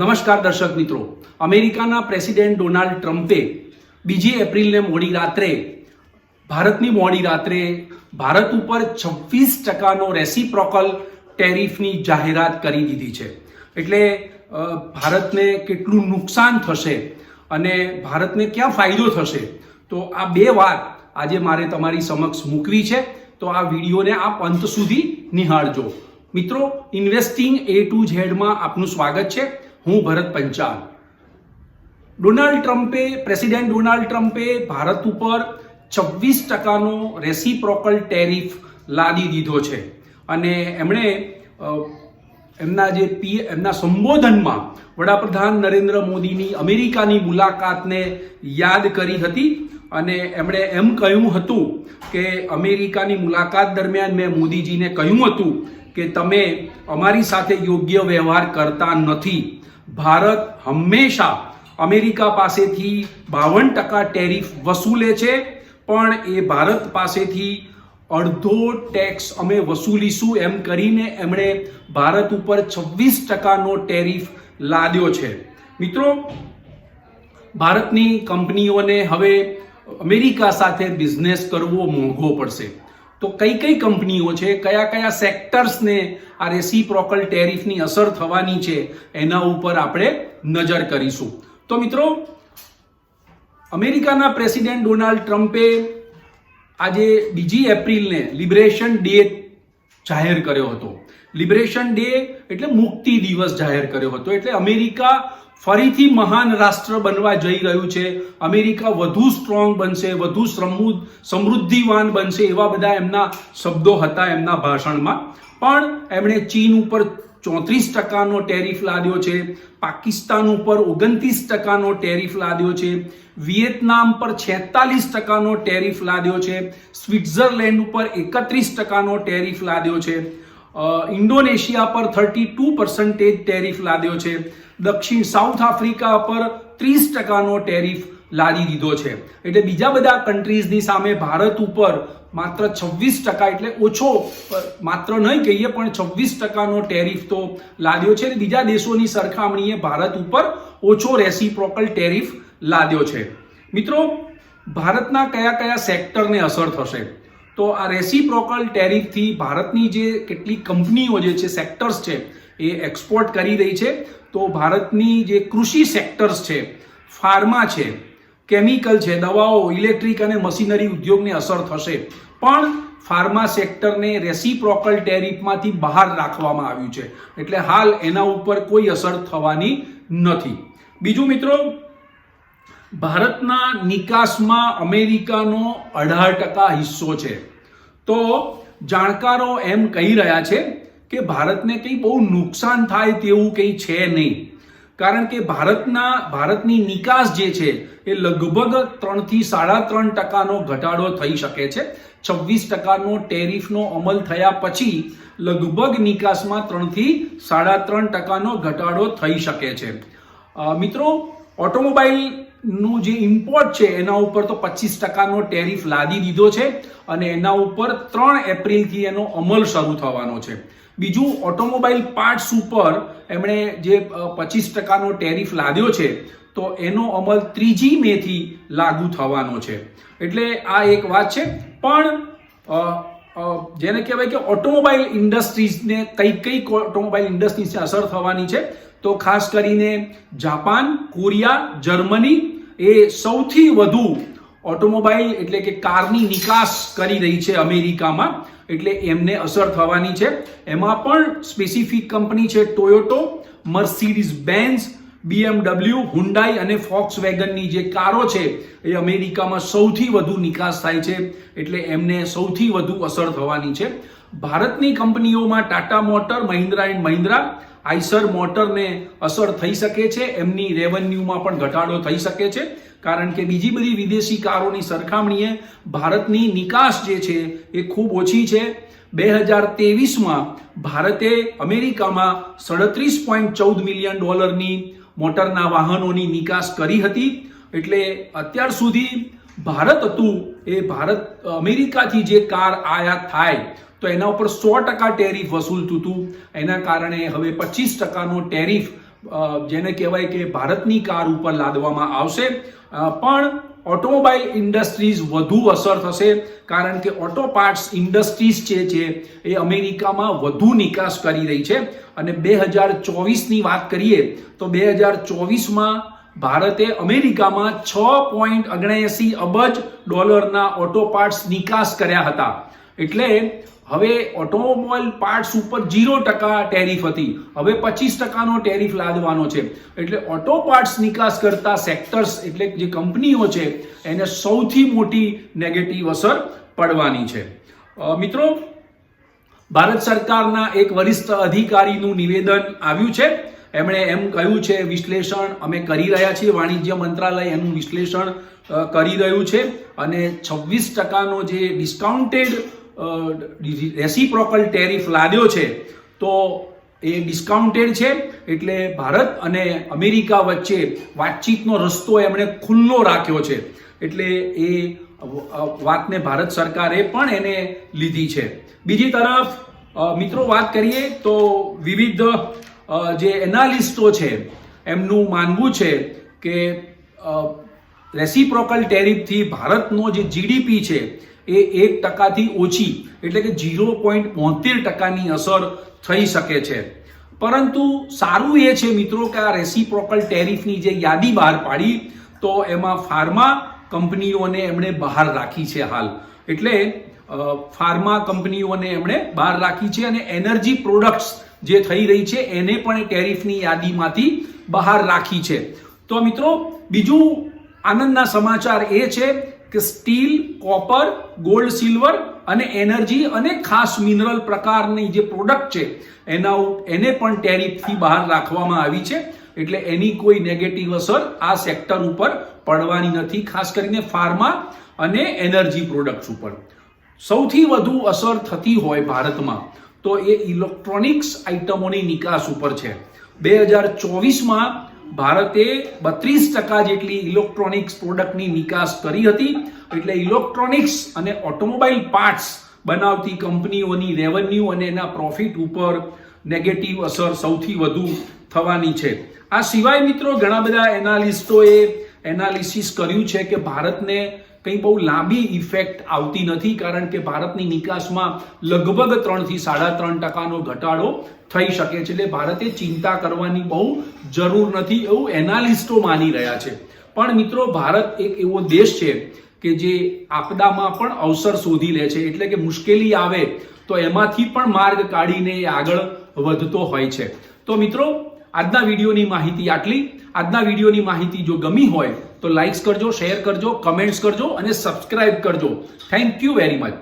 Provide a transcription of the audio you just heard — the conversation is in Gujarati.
નમસ્કાર દર્શક મિત્રો. અમેરિકાના પ્રેસિડેન્ટ ડોનાલ્ડ ટ્રમ્પે બીજી એપ્રિલને મોડી રાત્રે, ભારતની મોડી રાત્રે ભારત ઉપર છવ્વીસ ટકાનો રેસીપ્રોકલ ટેરિફની જાહેરાત કરી દીધી છે. એટલે ભારતને કેટલું નુકસાન થશે અને ભારતને ક્યાં ફાયદો થશે? તો આ બે વાત આજે મારે તમારી સમક્ષ મૂકવી છે. તો આ વિડીયોને આપ અંત સુધી નિહાળજો. મિત્રો ઇન્વેસ્ટિંગ એ ટુ ઝેડમાં આપનું સ્વાગત છે. હું ભરત પંચાલ. ડોનાલ્ડ ટ્રમ્પે, પ્રેસિડેન્ટ ડોનાલ્ડ ટ્રમ્પે ભારત ઉપર છવ્વીસ ટકાનો રેસીપ્રોકલ ટેરિફ લાદી દીધો છે. અને એમણે એમના જે પી, એમના સંબોધનમાં વડાપ્રધાન નરેન્દ્ર મોદીની અમેરિકાની મુલાકાતને યાદ કરી હતી અને એમણે એમ કહ્યું હતું કે અમેરિકાની મુલાકાત દરમિયાન મેં મોદીજીને કહ્યું હતું કે તમે અમારી સાથે યોગ્ય વ્યવહાર કરતા નથી. ભારત હંમેશા અમેરિકા પાસેથી બાવન ટકા ટેરિફ વસૂલે છે, પણ એ ભારત પાસેથી અડધો ટેક્સ અમે વસૂલીશું એમ કરીને એમણે ભારત ઉપર છવ્વીસ ટકાનો ટેરિફ લાદ્યો છે. મિત્રો, ભારતની કંપનીઓને હવે અમેરિકા સાથે બિઝનેસ કરવો મોંઘો પડશે. તો કઈ કઈ કંપનીઓ છે, કયા કયા સેક્ટર્સને આ રેસીપ્રોકલ ટેરિફની અસર થવાની છે, એના ઉપર આપણે નજર કરીશું. તો મિત્રો, અમેરિકાના પ્રેસિડેન્ટ ડોનાલ્ડ ટ્રમ્પે આજે બીજી એપ્રિલને લિબરેશન ડે જાહેર કર્યો હતો. લિબરેશન ડે એટલે મુક્તિ દિવસ જાહેર કર્યો હતો. એટલે અમેરિકા ફરીથી મહાન રાષ્ટ્ર બનવા જઈ રહ્યું છે. અમેરિકા વધુ સ્ટ્રોંગ બનશે, વધુ સમૃદ્ધ, સમૃદ્ધિવાન બનશે એવા બધા એમના શબ્દો હતા એમના ભાષણમાં. પણ એમણે ચીન ઉપર ચોત્રીસ ટકાનો ટેરિફ લાદ્યો છે, પાકિસ્તાન ઉપર ઓગણત્રીસ ટકાનો ટેરિફ લાદ્યો છે, વિયેતનામ પર છેતાલીસ ટકાનો ટેરિફ લાદ્યો છે, સ્વિટ્ઝરલેન્ડ ઉપર એકત્રીસ ટકાનો ટેરિફ લાદ્યો છે ઇન્ડોનેશિયા પર થર્ટી ટુ પર્સન્ટેજ ટેરિફ લાદ્યો છે દક્ષિણ સાઉથ આફ્રિકા પર ત્રીસ ટકાનો ટેરિફ લાદી દીધો છે. એટલે બીજા બધા કન્ટ્રીઝની સામે ભારત ઉપર માત્ર છવ્વીસ ટકા એટલે ઓછો માત્ર નહીં કહીએ પણ છવ્વીસ ટકાનો ટેરિફ તો લાદ્યો છે. બીજા દેશોની સરખામણીએ ભારત ઉપર ઓછો રેસીપ્રોકલ ટેરિફ લાદ્યો છે. મિત્રો, ભારતના કયા કયા સેક્ટરને અસર થશે? તો આ રેસીપ્રોકલ ટેરિફથી ભારતની જે કેટલી કંપનીઓ જે છે સેક્ટર્સ છે એ એક્સપોર્ટ કરી રહી છે. તો ભારતની જે કૃષિ સેક્ટર્સ છે ફાર્મા છે કેમિકલ છે, દવાઓ ઇલેક્ટ્રિક અને મશીનરી ઉદ્યોગને અસર થશે. પણ ફાર્મા સેક્ટરને રેસિપ્રોકલ ટેરિફમાંથી બહાર રાખવામાં આવ્યું છે. એટલે હાલ એના ઉપર કોઈ અસર થવાની નથી. બીજું મિત્રો, ભારતના નિકાસમાં અમેરિકાનો અઢાર ટકા હિસ્સો છે. તો જાણકારો એમ કહી રહ્યા છે કે ભારતને કંઈ બહુ નુકસાન થાય તેવું કંઈ છે નહીં. કારણ કે ભારતના, ભારતની નિકાસ જે છે, એ લગભગ ત્રણથી સાડા ત્રણ ટકાનો ઘટાડો થઈ શકે છે. છવ્વીસ ટકાનો ટેરિફનો અમલ થયા પછી લગભગ નિકાસમાં ત્રણથી સાડા ત્રણ ટકાનો ઘટાડો થઈ શકે છે. મિત્રો મિત્રો ઓટોમોબાઈલનું જે ઇમ્પોર્ટ છે, એના ઉપર તો પચીસ ટકાનો ટેરિફ લાદી દીધો છે અને એના ઉપર ત્રણ એપ્રિલથી એનો અમલ શરૂ થવાનો છે. બીજું ઓટોમોબાઈલ પાર્ટ્સ ઉપર એમણે જે પચીસ ટકાનો ટેરિફ લાદ્યો છે, તો એનો અમલ ત્રીજી મેથી લાગુ થવાનો છે. એટલે આ એક વાત છે. પણ જેને કહેવાય કે ઓટોમોબાઈલ ઇન્ડસ્ટ્રીઝને કઈ કઈ ઓટોમોબાઈલ ઇન્ડસ્ટ્રીઝને અસર થવાની છે. તો ખાસ કરીને જાપાન, કોરિયા, જર્મની એ સૌથી વધુ ઓટોમોબાઈલ એટલે કે કારની નિકાસ કરી રહી છે અમેરિકામાં. એટલે એમને અસર થવાની છે. એમાં પણ સ્પેસિફિક કંપની છે Toyota Mercedes Benz BMW Hyundai અને ફોક્સ વેગનની જે કારો છે એ અમેરિકામાં સૌથી વધુ નિકાસ થાય છે. એટલે એમને સૌથી વધુ અસર થવાની છે. ભારતની કંપનીઓમાં Tata motor Mahindra and Mahindra Eicher મોટરને અસર થઈ શકે છે, એમની રેવન્યુમાં પણ ઘટાડો થઈ શકે છે. કારણ કે બીજી બધી વિદેશી કારોની સરખામણીએ ભારતની નિકાસ જે છે એ ખૂબ ઓછી છે. બે હજાર તેવીસમાં ભારતે અમેરિકામાં સડત્રીસ પોઈન્ટ ચૌદ મિલિયન ડોલરની મોટરના વાહનોની નિકાસ કરી હતી. એટલે અત્યાર સુધી ભારત હતું એ ભારત, અમેરિકાથી જે કાર આયાત થાય તો એના ઉપર સો ટકા ટેરિફ વસૂલતું હતું. એના કારણે હવે પચીસ ટકાનો ટેરિફ જેને કહેવાય કે ભારતની કાર ઉપર લાદવામાં આવશે. પણ ઓટોમોબાઈલ ઇન્ડસ્ટ્રીઝ વધુ અસર થશે કારણ કે ઓટો પાર્ટ્સ ઇન્ડસ્ટ્રીઝ જે છે, એ અમેરિકામાં વધુ નિકાસ કરી રહી છે. અને બે હજાર ચોવીસની વાત કરીએ તો બે હજાર ચોવીસમાં ભારતે અમેરિકામાં છ પોઈન્ટ ઓગણએંસી અબજ ડોલરના ઓટો પાર્ટ્સ નિકાસ કર્યા હતા. એટલે હવે ઓટોમોબાઈલ પાર્ટ્સ ઉપર ઝીરો ટકા ટેરિફ હતી. હવે પચીસ ટકાનો ટેરિફ લાદવાનો છે. એટલે ઓટો પાર્ટ્સ નિકાસ કરતા સેક્ટર્સ એટલે જે કંપનીઓ છે, એને સૌથી મોટી નેગેટિવ અસર પડવાની છે. મિત્રો, ભારત સરકારના એક વરિષ્ઠ અધિકારીનું નિવેદન આવ્યું છે. એમણે એમ કહ્યું છે, વિશ્લેષણ અમે કરી રહ્યા છીએ, વાણિજ્ય મંત્રાલય એનું વિશ્લેષણ કરી રહ્યું છે. અને છવ્વીસ ટકાનો જે ડિસ્કાઉન્ટેડ રેસિપ્રોકલ ટેરિફ લાદ્યો છે, તો એ ડિસ્કાઉન્ટેડ છે, એટલે ભારત અને અમેરિકા વચ્ચે વાતચીતનો રસ્તો એમણે ખુલ્લો રાખ્યો છે. એટલે એ વાતને ભારત સરકારે પણ એને લીધી છે. બીજી તરફ મિત્રો વાત કરીએ તો વિવિધ જે એનાલિસ્ટો છે, એમનું માનવું છે કે રેસિપ્રોકલ ટેરિફથી ભારતનો જે જીડીપી છે એ એક ટકાથી ઓછી, એટલે કે ઝીરો પોઈન્ટ બોતેર ટકાની અસર થઈ શકે છે. પરંતુ સારું એ છે મિત્રો કે આ રેસીપ્રોકલ ટેરિફની જે યાદી બહાર પાડી, તો એમાં ફાર્મા કંપનીઓને એમણે બહાર રાખી છે હાલ. એટલે ફાર્મા કંપનીઓને એમણે બહાર રાખી છે અને એનર્જી પ્રોડક્ટ્સ જે થઈ રહી છે, એને પણ ટેરિફની યાદીમાંથી બહાર રાખી છે. તો મિત્રો, બીજું આનંદના સમાચાર એ છે કે સ્ટીલ, કોપર, ગોલ્ડ, સિલ્વર અને એનર્જી અને ખાસ મિનરલ પ્રકારની જે પ્રોડક્ટ છે, એના એને પણ ટેરિફથી બહાર રાખવામાં આવી છે. એટલે એની કોઈ નેગેટિવ અસર આ સેક્ટર ઉપર પડવાની નથી, ખાસ કરીને ફાર્મા અને એનર્જી પ્રોડક્ટ્સ ઉપર. સૌથી વધુ અસર થતી હોય ભારતમાં તો એ ઇલેક્ટ્રોનિક્સ આઇટમોની નિકાસ ઉપર છે. બે હજાર ચોવીસમાં ભારતે બત્રીસ ટકા જેટલી ઇલેક્ટ્રોનિક્સ પ્રોડક્ટની નિકાસ કરી હતી. એટલે ઇલેક્ટ્રોનિક્સ અને ઓટોમોબાઈલ પાર્ટ્સ બનાવતી કંપનીઓની રેવન્યુ અને એના પ્રોફિટ ઉપર નેગેટિવ અસર સૌથી વધુ થવાની છે. આ સિવાય મિત્રો ઘણા બધા એનાલિસ્ટોએ એનાલિસિસ કર્યું છે કે ભારતને કંઈ બહુ લાંબી ઇફેક્ટ આવતી નથી કારણ કે ભારતની નિકાસમાં લગભગ ત્રણથી સાડા ત્રણ ટકાનો ઘટાડો થઈ શકે છે. એટલે ભારતે ચિંતા કરવાની બહુ જરૂર નથી એવું એનાલિસ્ટો માની રહ્યા છે. પણ મિત્રો, ભારત એક એવો દેશ છે કે જે આપદામાં પણ અવસર શોધી લે છે. એટલે કે મુશ્કેલી આવે તો એમાંથી પણ માર્ગ કાઢીને એ આગળ વધતો હોય છે. તો મિત્રો આજના વિડીયોની માહિતી આટલી. આજના વિડીયોની માહિતી જો ગમી હોય તો લાઇક્સ કરજો શેર કરજો કમેન્ટ્સ કરજો અને સબસ્ક્રાઇબ કરજો. Thank you very much